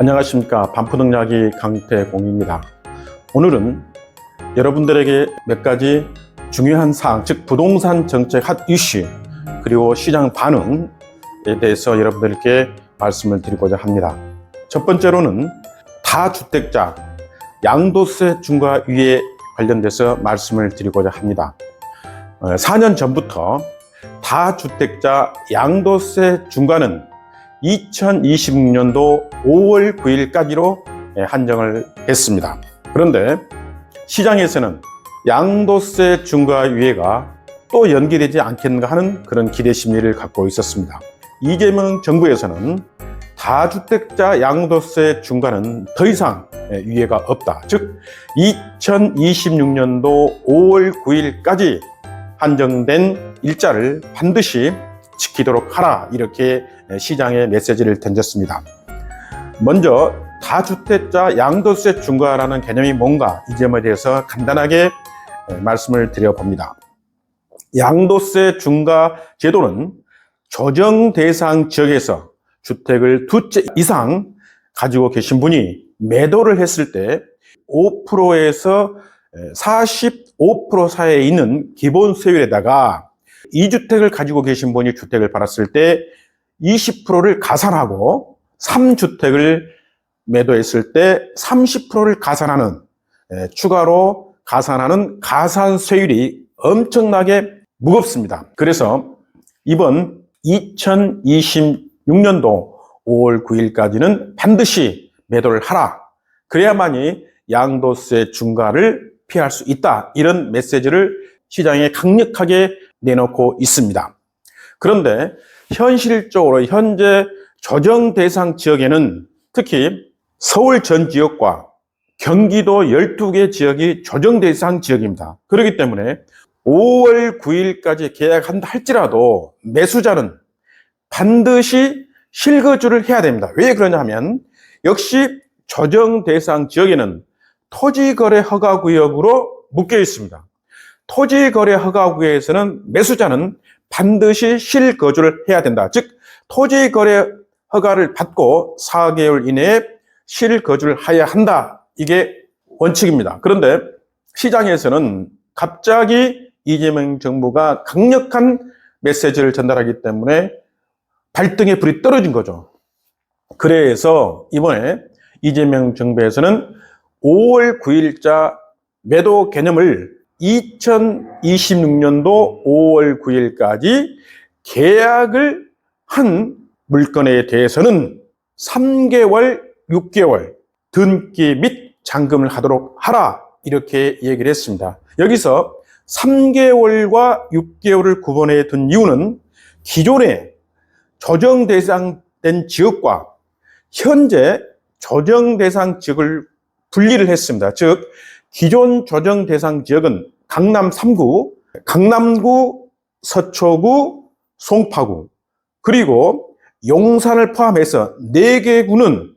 안녕하십니까 반푸동야기 강태공입니다. 오늘은 여러분들에게 몇 가지 중요한 사항, 즉 부동산 정책 핫 이슈 그리고 시장 반응에 대해서 여러분들께 말씀을 드리고자 합니다. 첫 번째로는 다주택자 양도세 중과 위에 관련돼서 말씀을 드리고자 합니다. 어, 4년 전부터 다주택자 양도세 중과는 2026년도 5월 9일까지로 예, 한정을 했습니다. 그런데 시장에서는 양도세 중과 유예가 또 연기되지 않겠는가 하는 그런 기대 심리를 갖고 있었습니다. 이재명 정부에서는 다주택자 양도세 중과는 더 이상 예, 유예가 없다. 즉 2026년도 5월 9일까지 한정된 일자를 반드시 지키도록 하라 이렇게 시장에 메시지를 던졌습니다. 먼저 다주택자 양도세 중과라는 개념이 뭔가 이 점에 대해서 간단하게 말씀을 드려봅니다. 양도세 중과 제도는 조정 대상 지역에서 주택을 두 채 이상 가지고 계신 분이 매도를 했을 때 5%에서 45% 사이에 있는 기본 세율에다가 2주택을 가지고 계신 분이 주택을 받았을 때 20%를 가산하고 3주택을 매도했을 때 30%를 가산하는 예, 추가로 가산하는 가산세율이 엄청나게 무겁습니다. 그래서 이번 2026년도 5월 9일까지는 반드시 매도를 하라. 그래야만이 양도세 중과를 피할 수 있다. 이런 메시지를 시장에 강력하게 내놓고 있습니다. 그런데 현실적으로 현재 조정 대상 지역에는 특히 서울 전 지역과 경기도 12개 지역이 조정 대상 지역입니다. 그렇기 때문에 5월 9일까지 계약한다 할지라도 매수자는 반드시 실거주를 해야 됩니다. 왜 그러냐 하면 역시 조정 대상 지역에는 토지거래 허가구역으로 묶여 있습니다. 토지거래 허가구에서는 매수자는 반드시 실거주를 해야 된다. 즉, 토지 거래 허가를 받고 4개월 이내에 실거주를 해야 한다. 이게 원칙입니다. 그런데 시장에서는 갑자기 이재명 정부가 강력한 메시지를 전달하기 때문에 발등에 불이 떨어진 거죠. 그래서 이번에 이재명 정부에서는 5월 9일자 매도 개념을 2026년도 5월 9일까지 계약을 한 물건에 대해서는 3개월, 6개월 등기 및 잔금을 하도록 하라 이렇게 얘기를 했습니다. 여기서 3개월과 6개월을 구분해 둔 이유는 기존에 조정 대상된 지역과 현재 조정 대상 지역을 분리를 했습니다. 즉 기존 조정 대상 지역은 강남 3구, 강남구, 서초구, 송파구, 그리고 용산을 포함해서 4개 구는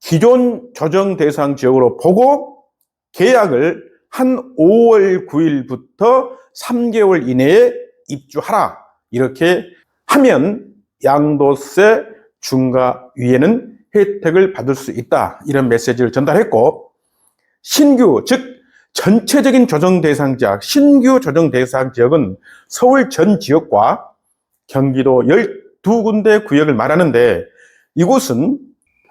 기존 조정 대상 지역으로 보고 계약을 한 5월 9일부터 3개월 이내에 입주하라. 이렇게 하면 양도세 중과 위에는 혜택을 받을 수 있다. 이런 메시지를 전달했고, 신규, 즉, 전체적인 조정 대상 지역, 신규 조정 대상 지역은 서울 전 지역과 경기도 12군데 구역을 말하는데 이곳은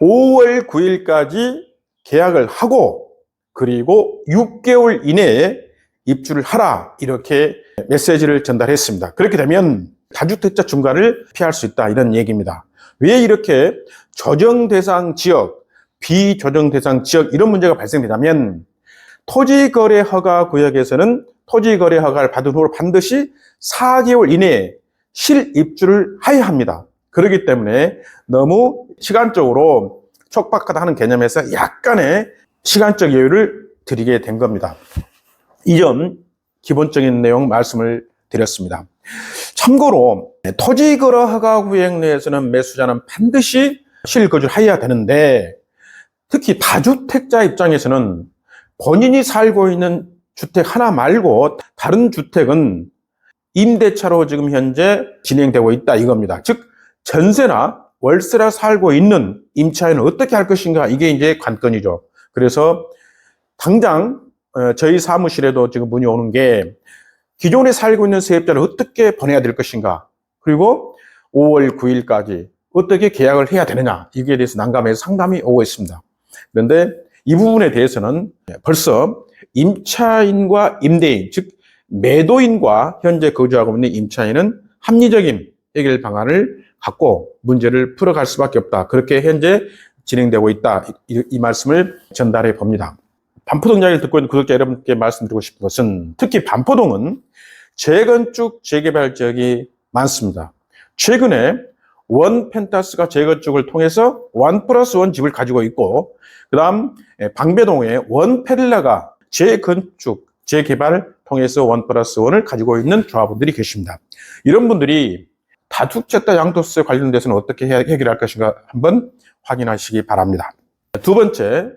5월 9일까지 계약을 하고 그리고 6개월 이내에 입주를 하라 이렇게 메시지를 전달했습니다. 그렇게 되면 다주택자 중과를 피할 수 있다 이런 얘기입니다. 왜 이렇게 조정 대상 지역, 비조정 대상 지역 이런 문제가 발생되냐면 토지거래 허가 구역에서는 토지거래 허가를 받은 후 반드시 4개월 이내에 실입주를 해야 합니다. 그렇기 때문에 너무 시간적으로 촉박하다 하는 개념에서 약간의 시간적 여유를 드리게 된 겁니다. 이 점 기본적인 내용 말씀을 드렸습니다. 참고로 토지거래 허가 구역 내에서는 매수자는 반드시 실거주를 해야 되는데 특히 다주택자 입장에서는 본인이 살고 있는 주택 하나 말고 다른 주택은 임대차로 지금 현재 진행되고 있다 이겁니다. 즉 전세나 월세라 살고 있는 임차인은 어떻게 할 것인가 이게 이제 관건이죠. 그래서 당장 어, 저희 사무실에도 지금 문의 오는 게 기존에 살고 있는 세입자를 어떻게 보내야 될 것인가 그리고 5월 9일까지 어떻게 계약을 해야 되느냐 이기에 대해서 난감해서 상담이 오고 있습니다. 그런데 이 부분에 대해서는 벌써 임차인과 임대인 즉 매도인과 현재 거주하고 있는 임차인은 합리적인 해결 방안을 갖고 문제를 풀어갈 수밖에 없다. 그렇게 현재 진행되고 있다. 이, 이 말씀을 전달해 봅니다. 반포동 이야기를 듣고 있는 구독자 여러분께 말씀드리고 싶은 것은 특히 반포동은 재건축 재개발 지역이 많습니다. 최근에 원 펜타스가 재건축을 통해서 원 플러스 원 집을 가지고 있고 그 다음 방배동에 원 페릴라가 재건축 재개발을 통해서 원 플러스 원을 가지고 있는 조합원들이 계십니다. 이런 분들이 다주택자 양도세 관련돼서는 어떻게 해- 해결할 것인가 한번 확인하시기 바랍니다. 두 번째,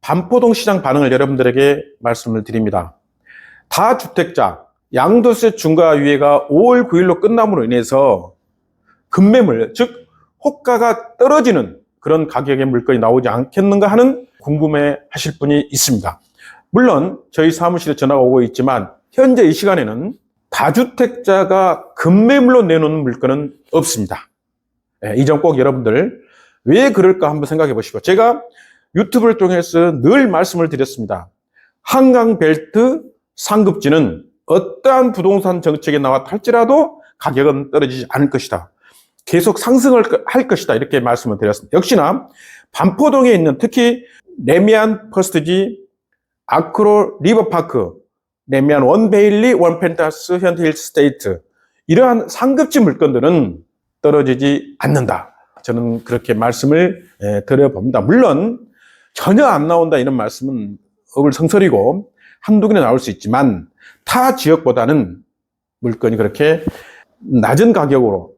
반포동 시장 반응을 여러분들에게 말씀을 드립니다. 다주택자 양도세 중과 유예가 5월 9일로 끝남으로 인해서 급매물, 즉 호가가 떨어지는 그런 가격의 물건이 나오지 않겠는가 하는 궁금해 하실 분이 있습니다. 물론 저희 사무실에 전화가 오고 있지만 현재 이 시간에는 다주택자가 급매물로 내놓는 물건은 없습니다. 예, 이점 꼭 여러분들 왜 그럴까 한번 생각해 보시고 제가 유튜브를 통해서 늘 말씀을 드렸습니다. 한강벨트 상급지는 어떠한 부동산 정책이 나와 할지라도 가격은 떨어지지 않을 것이다. 계속 상승을 할 것이다. 이렇게 말씀을 드렸습니다. 역시나 반포동에 있는 특히 레미안 퍼스트지, 아크로 리버파크, 레미안 원베일리, 원펜타스, 현대힐 스테이트 이러한 상급지 물건들은 떨어지지 않는다. 저는 그렇게 말씀을 예, 드려봅니다. 물론 전혀 안 나온다 이런 말씀은 어불성설이고 한두 개는 나올 수 있지만 타 지역보다는 물건이 그렇게 낮은 가격으로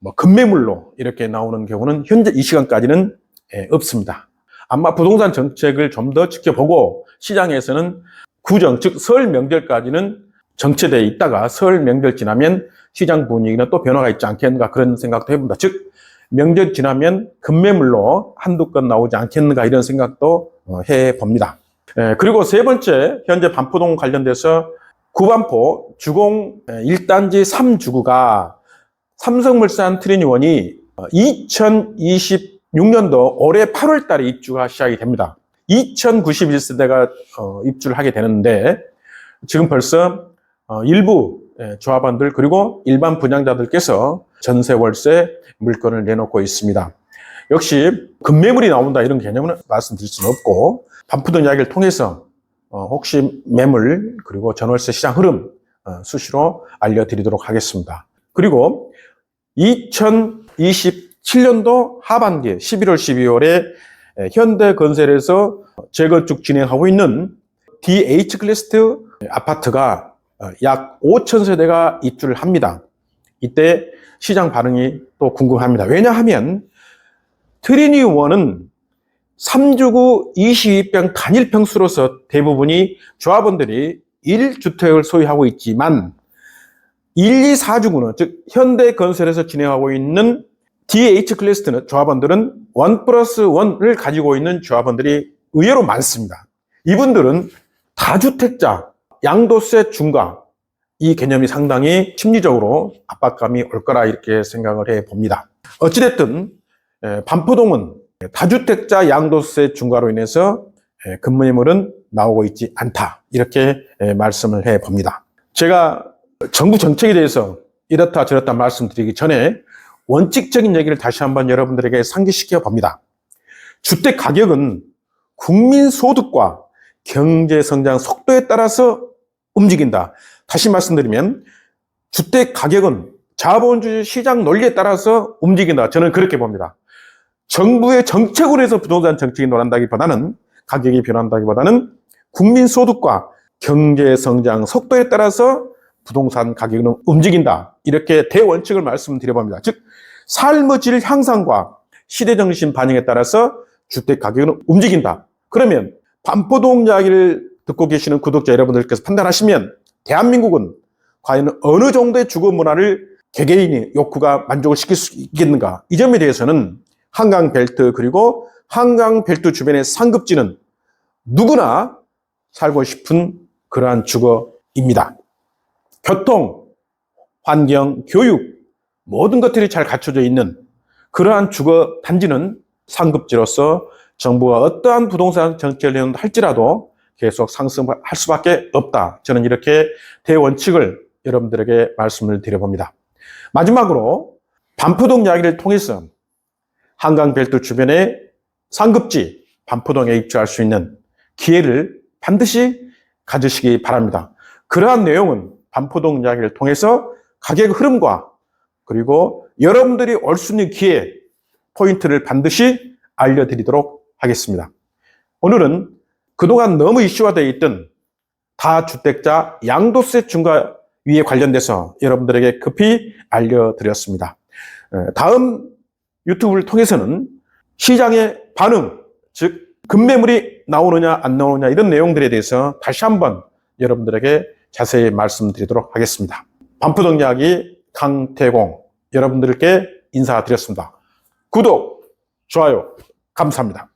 뭐 급매물로 이렇게 나오는 경우는 현재 이 시간까지는 예, 없습니다. 아마 부동산 정책을 좀 더 지켜보고 시장에서는 구정, 즉 설 명절까지는 정체되어 있다가 설 명절 지나면 시장 분위기는 또 변화가 있지 않겠는가 그런 생각도 해본다. 즉 명절 지나면 급매물로 한두 건 나오지 않겠는가 이런 생각도 어, 해봅니다. 예, 그리고 세 번째 현재 반포동 관련돼서 구반포 주공 1단지 3주구가 삼성물산 트리니원이 2026년도 올해 8월 달에 입주가 시작이 됩니다. 2091세대가 어, 입주를 하게 되는데 지금 벌써 어, 일부 예, 조합원들 그리고 일반 분양자들께서 전세 월세 물건을 내놓고 있습니다. 역시 급매물이 나온다 이런 개념은 말씀드릴 수는 없고 반푸동 이야기를 통해서 어, 혹시 매물 그리고 전월세 시장 흐름 어, 수시로 알려드리도록 하겠습니다. 그리고 2027년도 하반기 11월 12월에 현대건설에서 재건축 진행하고 있는 DH 클래스트 아파트가 어, 약 5천 세대가 입주를 합니다. 이때 시장 반응이 또 궁금합니다. 왜냐하면 트리니 원은 3주구 22평 단일 평수로서 대부분이 조합원들이 1주택을 소유하고 있지만 1, 2, 4주구는 즉 현대건설에서 진행하고 있는 DH 클래스트는 조합원들은 1 플러스 1을 가지고 있는 조합원들이 의외로 많습니다. 이분들은 다주택자, 양도세 중과 이 개념이 상당히 심리적으로 압박감이 올 거라 이렇게 생각을 해 봅니다. 어찌됐든 에, 반포동은 다주택자 양도세 중과로 인해서 에, 급매물은 나오고 있지 않다 이렇게 에, 말씀을 해 봅니다. 제가 정부 정책에 대해서 이렇다 저렇다 말씀드리기 전에 원칙적인 얘기를 다시 한번 여러분들에게 상기시켜 봅니다. 주택 가격은 국민 소득과 경제 성장 속도에 따라서 움직인다. 다시 말씀드리면 주택 가격은 자본주의 시장 논리에 따라서 움직인다. 저는 그렇게 봅니다. 정부의 정책으로 해서 부동산 정책이 논한다기보다는 가격이 변한다기보다는 국민 소득과 경제 성장 속도에 따라서 부동산 가격은 움직인다. 이렇게 대원칙을 말씀드려 봅니다. 즉 삶의 질 향상과 시대 정신 반영에 따라서 주택 가격은 움직인다. 그러면 반포동 이야기를 듣고 계시는 구독자 여러분들께서 판단하시면 대한민국은 과연 어느 정도의 주거 문화를 개개인의 욕구가 만족을 시킬 수 있겠는가? 이 점에 대해서는 한강 벨트 그리고 한강 벨트 주변의 상급지는 누구나 살고 싶은 그러한 주거입니다. 교통, 환경, 교육 모든 것들이 잘 갖춰져 있는 그러한 주거 단지는 상급지로서 정부가 어떠한 부동산 정책을 할지라도 계속 상승할 수밖에 없다. 저는 이렇게 대원칙을 여러분들에게 말씀을 드려봅니다. 마지막으로 반포동 이야기를 통해서 한강벨트 주변의 상급지 반포동에 입주할 수 있는 기회를 반드시 가지시기 바랍니다. 그러한 내용은 반포동 이야기를 통해서 가격 흐름과 그리고 여러분들이 올 수 있는 기회 포인트를 반드시 알려드리도록 하겠습니다. 오늘은 그동안 너무 이슈화되어 있던 다주택자 양도세 중과 위에 관련돼서 여러분들에게 급히 알려드렸습니다. 에, 다음 유튜브를 통해서는 시장의 반응, 즉 급매물이 나오느냐 안 나오느냐 이런 내용들에 대해서 다시 한번 여러분들에게 자세히 말씀드리도록 하겠습니다. 반포동 이야기 강태공 여러분들께 인사드렸습니다. 구독, 좋아요 감사합니다.